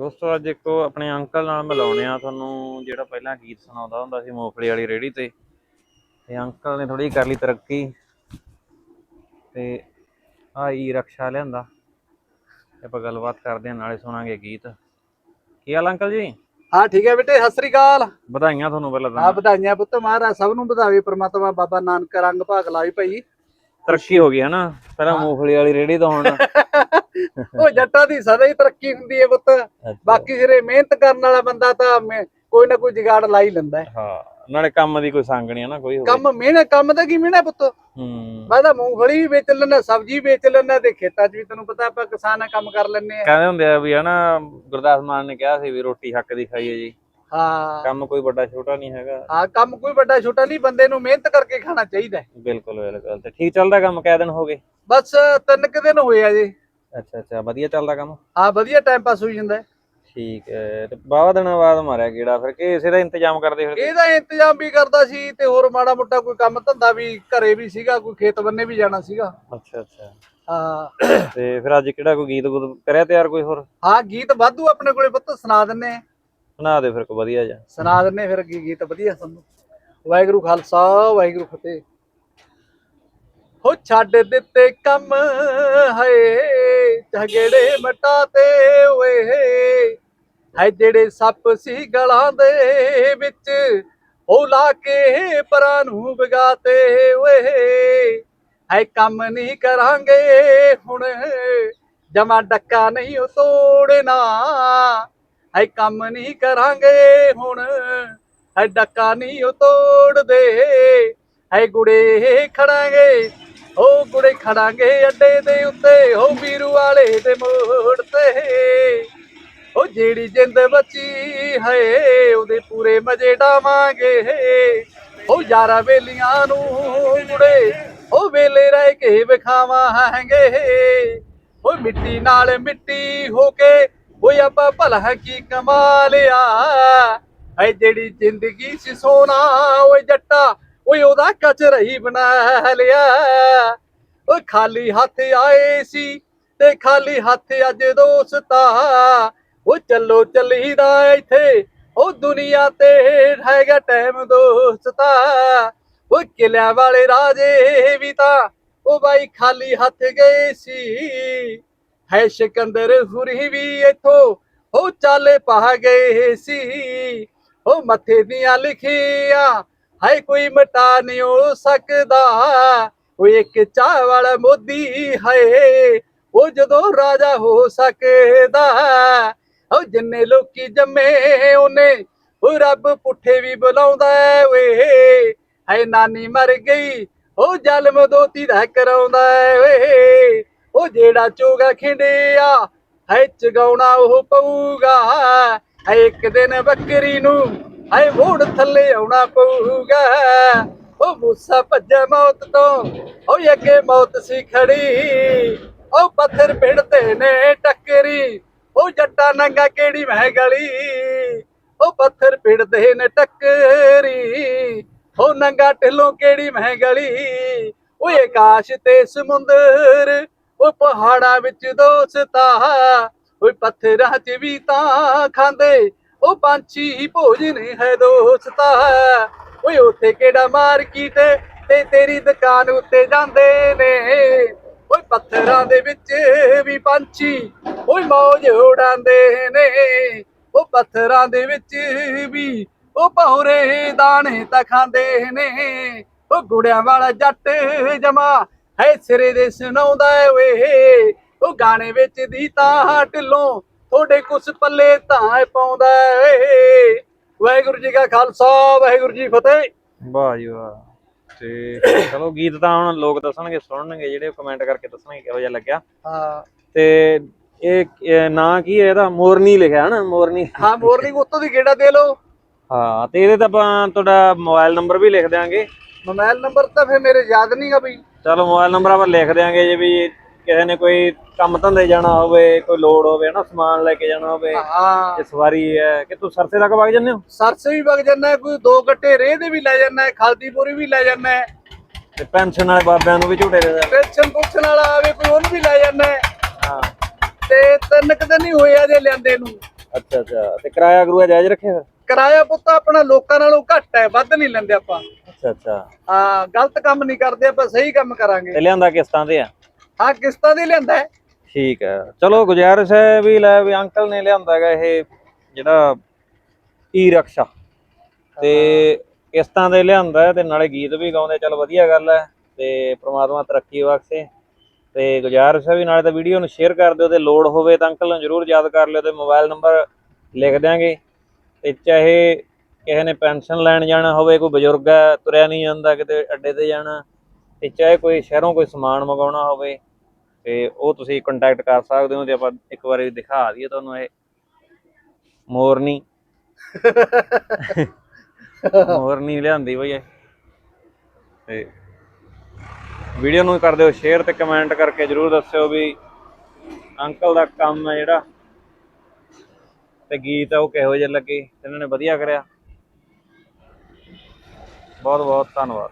ਦੋਸਤੋ ਅੱਜ ਇੱਕ ਆਪਣੇ ਅੰਕਲ ਨਾਲ ਮਿਲਾਉਣੇ ਆ। ਤੁਹਾਨੂੰ ਜਿਹੜਾ ਪਹਿਲਾਂ ਗੀਤ ਸੁਣਾਉਂਦਾ ਹੁੰਦਾ ਸੀ ਮੂੰਗਫਲੀ ਵਾਲੀ ਰੇੜੀ ਤੇ। ਤੇ ਅੰਕਲ ਨੇ ਥੋੜੀ ਕਰ ਲਈ ਤਰੱਕੀ। ਤੇ ਆ ਈ ਰਕਸ਼ਾ ਲਿਆਂਦਾ। ਆਪਾਂ ਗੱਲਬਾਤ ਕਰਦੇ ਆ ਨਾਲੇ ਸੁਣਾਂਗੇ ਗੀਤ। ਕੀ ਹਾਲ ਅੰਕਲ ਜੀ? ਹਾਂ ਠੀਕ ਹੈ ਬੇਟੇ ਸਤਿ ਸ੍ਰੀ ਅਕਾਲ। ਵਧਾਈਆਂ ਤੁਹਾਨੂੰ ਪਹਿਲਾਂ ਆ ਤਾਂ ਵਧਾਈਆਂ ਪੁੱਤ ਮਹਾਰਾਜ ਸਭ ਨੂੰ ਵਧਾਵੇ ਪ੍ਰਮਾਤਮਾ ਬਾਬਾ ਨਾਨਕ ਰੰਗ ਭਾਗ ਲਾਵੇ ਭਾਈ। ਤਰੱਕੀ ਹੋ ਗਈ ਹੈ ਨਾ ਪਹਿਲਾਂ ਮੂੰਗਫਲੀ ਵਾਲੀ ਰੇੜੀ ਤੋਂ ਹੁਣ ਉਹ ਜੱਟਾਂ ਦੀ ਸਦਾ ਹੀ ਤਰੱਕੀ ਹੁੰਦੀ ਹੈ ਪੁੱਤ। ਬਾਕੀ ਜਿਹੜੇ ਮਿਹਨਤ ਕਰਨ ਵਾਲਾ ਬੰਦਾ ਤਾਂ ਕੋਈ ਨਾ ਕੋਈ ਜੁਗਾੜ ਲਾ ਹੀ ਲੈਂਦਾ ਹੈ। ਨਾਲੇ ਕੰਮ ਦੀ ਕੋਈ ਸੰਗ ਨਹੀਂ ਨਾ ਕੋਈ ਕੰਮ ਮਿਹਨਤ ਕੰਮ ਦਾ ਕੀ ਮਿਹਨਤ ਪੁੱਤ? ਹੂੰ। ਮੈਂ ਤਾਂ ਮੂੰਗਫਲੀ ਵੀ ਵੇਚ ਲੈਣਾ ਸਬਜ਼ੀ ਵੇਚ ਲੈਣਾ ਤੇ ਖੇਤਾਂ 'ਚ ਵੀ ਤੈਨੂੰ ਪਤਾ ਆਪਾਂ ਕਿਸਾਨ ਕੰਮ ਕਰ ਲੈਂਦੇ ਆ ਕਹਿੰਦੇ ਹੁੰਦੇ ਆ ਵੀ ਹਨਾ ਗੁਰਦਾਸ ਮਾਨ ਨੇ ਕਿਹਾ ਸੀ ਵੀ ਰੋਟੀ ਹੱਕ ਦੀ ਖਾਈਏ ਜੀ। ਹਾਂ। ਕੰਮ ਕੋਈ ਵੱਡਾ ਛੋਟਾ ਨਹੀਂ ਹੈਗਾ। ਹਾਂ ਕੰਮ ਕੋਈ ਵੱਡਾ ਛੋਟਾ ਨਹੀਂ ਬੰਦੇ ਨੂੰ ਮਿਹਨਤ ਕਰਕੇ ਖਾਣਾ ਚਾਹੀਦਾ। ਬਿਲਕੁਲ ਬਿਲਕੁਲ। ਤੇ ਠੀਕ ਚੱਲਦਾ ਕੰਮ ਕੈ ਦਿਨ ਹੋ ਗਏ? ਬਸ ਤਿੰਨ ਕੁ ਦਿਨ ਹੋਏ ਆ ਜੀ। ਅੱਛਾ ਅੱਛਾ ਵਧੀਆ ਚੱਲਦਾ ਕੰਮ? ਹਾਂ ਵਧੀਆ ਟਾਈਮ ਪਾਸ ਹੋਈ ਜਾਂਦਾ ਹੈ। ਠੀਕ ਹੈ ਤੇ ਬਾਵਾ ਦਿਨਾਂ ਬਾਅਦ ਮਾਰਿਆ ਗੇੜਾ ਫਿਰ ਕਿ ਇਸੇ ਦਾ ਇੰਤਜ਼ਾਮ ਕਰਦੇ ਫਿਰ ਇਹਦਾ ਇੰਤਜ਼ਾਮ ਵੀ ਕਰਦਾ ਸੀ ਤੇ ਹੋਰ ਮਾੜਾ ਮੋਟਾ ਕੋਈ ਕੰਮ ਧੰਦਾ ਵੀ ਘਰੇ ਵੀ ਸੀਗਾ ਕੋਈ ਖੇਤ ਬੰਨੇ ਵੀ ਜਾਣਾ ਸੀਗਾ। ਅੱਛਾ ਅੱਛਾ। ਹਾਂ। ਤੇ ਫਿਰ ਅੱਜ ਕਿਹੜਾ ਕੋਈ ਗੀਤ ਗੁੱਤ ਕਰਿਆ ਤਿਆਰ ਕੋਈ ਹੋਰ? ਹਾਂ ਗੀਤ ਵਾਧੂ ਆਪਣੇ ਕੋਲੇ ਪੁੱਤ ਸੁਣਾ ਦਿੰਨੇ ਆ। ਸੁਣਾ ਦੇ ਫਿਰ ਕੋਈ ਵਧੀਆ ਜਿਹਾ। ਸੁਣਾ ਦਿੰਨੇ ਫਿਰ ਕੀ ਗੀਤ ਵਧੀਆ ਸਾਨੂੰ। ਵਾਹਿਗੁਰੂ ਖਾਲਸਾ ਵਾਹਿਗੁਰੂ ਫਤਿਹ। ਹੋ ਛੱਡ ਦਿੱਤੇ ਕੰਮ ਹਏ। ਝਗੜੇ ਮਟਾਤੇ ਓਏ। ਹੈ ਜਿਹੜੇ ਸੱਪ ਸੀ ਗਲਾਂ ਦੇ ਵਿੱਚ, ਉਹ ਲਾ ਕੇ ਪਰਾਂ ਨੂੰ ਵਗਾਤੇ ਓਏ। ਹੈ ਕੰਮ ਨਹੀਂ ਕਰਾਂਗੇ ਹੁਣ, ਜਮਾ ਡੱਕਾ ਨਹੀਂ ਉਹ ਤੋੜਨਾ। ਹੈ ਕੰਮ ਨਹੀਂ ਕਰਾਂਗੇ ਹੁਣ ਹੈ ਡੱਕਾ ਨਹੀਂ ਉਹ ਤੋੜਦੇ। ਹੈ ਗੁੜੇ ਖੜਾਂਗੇ ਉਹ ਗੁੜੇ ਖੜਾਂਗੇ ਅੱਡੇ ਦੇ ਉੱਤੇ, ਉਹ ਵੀਰੂ ਵਾਲੇ ਦੇ ਮੋੜ ਤੇ। ਉਹ ਜਿਹੜੀ ਜਿੰਦ ਬਚੀ ਹੈ ਉਹਦੇ ਪੂਰੇ ਮਜੇ ਡਾਵਾਂਗੇ। ਉਹ ਯਾਰਾਂ ਵੇਲੀਆਂ ਨੂੰ ਗੁੜੇ ਉਹ ਵੇਲੇ ਰਹਿ ਕੇ ਵਿਖਾਵਾਂਗੇ। ਉਹ ਮਿੱਟੀ ਨਾਲ ਮਿੱਟੀ ਹੋ ਕੇ ਉਹ ਆਪਾਂ ਭਲਾ ਕੀ ਕਮਾ ਲਿਆ। ਐ ਜਿਹੜੀ ਜ਼ਿੰਦਗੀ ਸੀ ਸੋਨਾ, ਓਏ ਜੱਟਾ ਓਏ ਉਹਦਾ ਕਚਰਾ ਬਣਾ ਲਿਆ। ਓਏ ਖਾਲੀ ਹੱਥ ਆਏ ਸੀ ਤੇ ਖਾਲੀ ਹੱਥ ਅੱਜ ਦੋਸਤਾ ਓ ਚੱਲੋ ਚੱਲੀਦਾ ਇੱਥੇ ਉਹ ਦੁਨੀਆ ਤੇ ਹੈਗਾ ਟਾਈਮ ਦੋਸਤਾ ਓ ਕਿਲਿਆਂ ਵਾਲੇ ਰਾਜੇ ਵੀ ਤਾਂ ਉਹ ਬਾਈ ਖਾਲੀ ਹੱਥ ਗਏ ਸੀ। ਹੈ ਸਿਕੰਦਰ ਹੁਰੀ ਵੀ ਇਥੋਂ ਉਹ ਚਾਲੇ ਪਾ ਗਏ ਸੀ। ਉਹ ਮੱਥੇ ਦੀਆਂ ਲਿਖੀਆਂ ਹੈ ਕੋਈ ਮਟਾ ਨਹੀਂ ਹੋ ਸਕਦਾ। ਉਹ ਇੱਕ ਚਾਹ ਵਾਲਾ ਮੋਦੀ ਹੈ ਉਹ ਜਦੋਂ ਰਾਜਾ ਹੋ ਸਕਦਾ। ਉਹ ਜਿੰਨੇ ਲੋਕੀ ਜੰਮੇ ਉਹਨੇ ਉਹ ਰੱਬ ਪੁੱਠੇ ਵੀ ਬੁਲਾਉਂਦਾ ਹੈ। ਓਏ ਹੈ ਨਾਨੀ ਮਰ ਗਈ ਉਹ ਜਨਮ ਦੋਤੀ ਦਾ ਕਰਾਉਂਦਾ ਹੈ। ਓਏ ਉਹ ਜਿਹੜਾ ਚੋਗਾ ਖਿੰਡਿਆ ਹੈ ਚਗਾਉਣਾ ਉਹ ਪਊਗਾ। ਹੈ ਇੱਕ ਦਿਨ ਬੱਕਰੀ ਨੂੰ ਹੈ ਮੋੜ ਥੱਲੇ ਆਉਣਾ ਪਊਗਾ। ਉਹ ਮੂਸਾ ਭੱਜਿਆ ਮੌਤ ਤੋਂ ਉਹ ਅੱਗੇ ਮੌਤ ਸੀ ਖੜੀ। ਉਹ ਪੱਥਰ ਪਿੜਦੇ ਨੇ ਟੱਕਰੀ ਉਹ ਜੱਟਾ ਨੰਗਾ ਕਿਹੜੀ ਮਹਿ ਗਲੀ। ਉਹ ਪੱਥਰ ਪਿੜਦੇ ਨੇ ਟੱਕਰੀ ਉਹ ਨੰਗਾ ਢਿੱਲੋਂ ਕਿਹੜੀ ਮਹਿ ਗਲੀ। ਓਏ ਆਕਾਸ਼ ਤੇ ਸਮੁੰਦਰ ਉਹ ਪਹਾੜਾਂ ਵਿੱਚ ਦੋਸਤਾ। ਓਏ ਪੱਥਰਾਂ 'ਚ ਵੀ ਤਾਂ ਖਾਂਦੇ ਉਹ ਪੰਛੀ ਭੋਜਨ ਹੈ ਦੋਸਤਾ ਓਏ ਉੱਥੇ ਕਿਹੜਾ ਮਾਰਕੀਟ ਤੇ ਤੇਰੀ ਦੁਕਾਨ ਉੱਤੇ ਜਾਂਦੇ ਨੇ। ਓਏ ਪੱਥਰਾਂ ਦੇ ਵਿੱਚ ਵੀ ਪੰਛੀ, ਓਏ ਮੌਜ ਉਡਾਉਂਦੇ ਨੇ। ਉਹ ਪੱਥਰਾਂ ਦੇ ਵਿੱਚ ਵੀ, ਉਹ ਭੌਰੇ ਦਾਣੇ ਤਾਂ ਖਾਂਦੇ ਨੇ। ਉਹ ਗੁੜਿਆਂ ਵਾਲਾ ਜੱਟ ਜਮਾ ਹੈ ਸਿਰੇ ਦੇ ਸੁਣਾਉਂਦਾ ਓਏ। ਉਹ ਗਾਣੇ ਵਿੱਚ ਦੀ ਤਾਂ ਢਿੱਲੋਂ ਤੁਹਾਡੇ ਕੁਛ ਪੱਲੇ ਤਾਂ ਪਾਉਂਦਾ ਏ। ਵਾਹਿਗੁਰੂ ਜੀ ਕਾ ਖਾਲਸਾ ਵਾਹਿਗੁਰੂ ਜੀ ਫਤਿਹ। ਵਾਹ ਜੀ ਵਾਹ। ਤੇ ਚਲੋ ਗੀਤ ਤਾਂ ਹੁਣ ਲੋਕ ਦੱਸਣਗੇ ਸੁਣਨਗੇ ਜਿਹੜੇ ਕਮੈਂਟ ਕਰਕੇ ਦੱਸਣਗੇ ਕਿਹੋ ਜਿਹਾ ਲੱਗਿਆ। ਹਾਂ। ਤੇ ਇਹ ਨਾਂ ਕੀ ਹੈ ਇਹਦਾ? ਮੋਰਨੀ ਲਿਖਿਆ ਹਨਾ ਮੋਰਨੀ। ਹਾਂ ਮੋਰਨਿੰਗ ਉੱਤੋਂ ਦੀ ਗੇੜਾ ਦੇ ਲਓ। ਹਾਂ ਤੇ ਇਹਦੇ ਤਾਂ ਆਪਾਂ ਤੁਹਾਡਾ ਮੋਬਾਈਲ ਨੰਬਰ ਵੀ ਲਿਖ ਦਿਆਂਗੇ। ਮੋਬਾਈਲ ਨੰਬਰ ਤਾਂ ਫਿਰ ਮੇਰੇ ਯਾਦ ਨਹੀਂਗਾ ਬਈ। ਚਲੋ ਮੋਬਾਈਲ ਨੰਬਰ ਆਪਾਂ ਲਿਖ ਦਿਆਂਗੇ ਜੇ ਵੀ ਕਿਸੇ ਨੇ ਕੋਈ ਕੰਮ ਧੰਦੇ ਜਾਣਾ ਹੋਵੇ ਕੋਈ ਲੋੜ ਹੋਵੇ ਨਾ ਸਮਾਨ ਲੈ ਕੇ ਜਾਣਾ ਹੋਵੇ ਹਾਂ। ਜੇ ਸਵਾਰੀ ਹੈ ਕਿ ਤੂੰ ਸਰਸੇ ਤੱਕ ਵਗ ਜੰਨੇ ਹੋ? ਸਰਸੇ ਵੀ ਵਗ ਜਾਂਦਾ ਕੋਈ ਦੋ ਗੱਟੇ ਰੇਹ ਦੇ ਵੀ ਲੈ ਜਾਂਦਾ ਖਲਦੀ ਪੂਰੀ ਵੀ ਲੈ ਜਾਂਦਾ ਤੇ ਪੈਨਸ਼ਨ ਵਾਲੇ ਬਾਬਿਆਂ ਨੂੰ ਵੀ ਝੂਟੇ ਦੇ ਦੇ ਪੈਨਸ਼ਨ ਪੁੱਛਣ ਵਾਲਾ ਆਵੇ ਕੋਈ ਉਹਨੂੰ ਵੀ ਲੈ ਜਾਂਦਾ ਹਾਂ। ਤੇ ਤਿੰਨ ਕੁ ਦਿਨ ਹੀ ਹੋਏ ਆ ਜੇ ਲਿਆਂਦੇ ਨੂੰ। ਅੱਛਾ ਅੱਛਾ। ਤੇ ਕਿਰਾਇਆ ਕਰੂਆ ਜਾਇਜ਼ ਰੱਖਿਆ ਫਿਰ ਕਿਰਾਇਆ ਪੁੱਤ ਆਪਣਾ ਲੋਕਾਂ ਨਾਲੋਂ ਘੱਟ ਹੈ ਵੱਧ ਨਹੀਂ ਲੈਂਦੇ ਆਪਾਂ। ਅੱਛਾ ਅੱਛਾ। ਹਾਂ ਗਲਤ ਕੰਮ ਨਹੀਂ ਕਰਦੇ ਆਪਾਂ ਸਹੀ ਕੰਮ ਕਰਾਂਗੇ। ਤੇ ਲਿਆਂਦਾ ਕਿਸ਼ਤਾਂ ਤੇ ਆ? ਹਾਂ ਕਿਸ਼ਤਾਂ ਦੀ ਲੈਂਦਾ ਹੈ? ਠੀਕ ਹੈ। ਚਲੋ ਗੁਜ਼ਾਰਿਸ਼ ਹੈ ਵੀ ਲੈ ਵੀ ਅੰਕਲ ਨੇ ਲਿਆਂਦਾ ਹੈਗਾ ਇਹ ਜਿਹੜਾ ਈ ਰਕਸ਼ਾ ਤੇ ਕਿਸ਼ਤਾਂ ਦੇ ਲਿਆਂਦਾ ਹੈ ਤੇ ਨਾਲੇ ਗੀਤ ਵੀ ਗਾਉਂਦੇ ਚਲ ਵਧੀਆ ਗੱਲ ਹੈ। ਤੇ ਪ੍ਰਮਾਤਮਾ ਤਰੱਕੀ ਬਖਸ਼ੇ। ਤੇ ਗੁਜ਼ਾਰਿਸ਼ ਹੈ ਵੀ ਨਾਲੇ ਤਾਂ ਵੀਡੀਓ ਨੂੰ ਸ਼ੇਅਰ ਕਰ ਦਿਓ ਤੇ ਲੋੜ ਹੋਵੇ ਤਾਂ ਅੰਕਲ ਨੂੰ ਜਰੂਰ ਯਾਦ ਕਰ ਲਿਓ ਤੇ ਮੋਬਾਈਲ ਨੰਬਰ ਲਿਖ ਦਿਆਂਗੇ। ਤੇ ਚਾਹੇ ਕਿਸੇ ਨੇ ਪੈਨਸ਼ਨ ਲੈਣ ਜਾਣਾ ਹੋਵੇ ਕੋਈ ਬਜ਼ੁਰਗ ਹੈ ਤੁਰਿਆ ਨਹੀਂ ਜਾਂਦਾ ਕਿਤੇ ਅੱਡੇ ਤੇ ਜਾਣਾ ਤੇ ਚਾਹੇ ਕੋਈ ਸ਼ਹਿਰੋਂ ਕੋਈ ਸਮਾਨ ਮੰਗਾਉਣਾ ਹੋਵੇ ਤੇ ਉਹ ਤੁਸੀਂ ਕੰਟੈਕਟ ਕਰ ਸਕਦੇ ਹੋ ਤੇ ਆਪਾਂ ਇੱਕ ਵਾਰੀ ਦਿਖਾ ਦਈਏ ਤੁਹਾਨੂੰ ਇਹ। ਮੋਰਨੀ। ਮੋਰਨੀ ਲਿਆਂਦੀ ਬਈ ਇਹ। ਤੇ ਵੀਡੀਓ ਨੂੰ ਕਰ ਦਿਓ ਸ਼ੇਅਰ ਤੇ ਕਮੈਂਟ ਕਰਕੇ ਜਰੂਰ ਦੱਸਿਓ ਵੀ ਅੰਕਲ ਦਾ ਕੰਮ ਹੈ ਜਿਹੜਾ। ਤੇ ਗੀਤ ਆ ਉਹ ਕਿਹੋ ਜਿਹੇ ਲੱਗੇ ਇਹਨਾਂ ਨੇ ਵਧੀਆ ਕਰਿਆ। ਬਹੁਤ ਬਹੁਤ ਧੰਨਵਾਦ।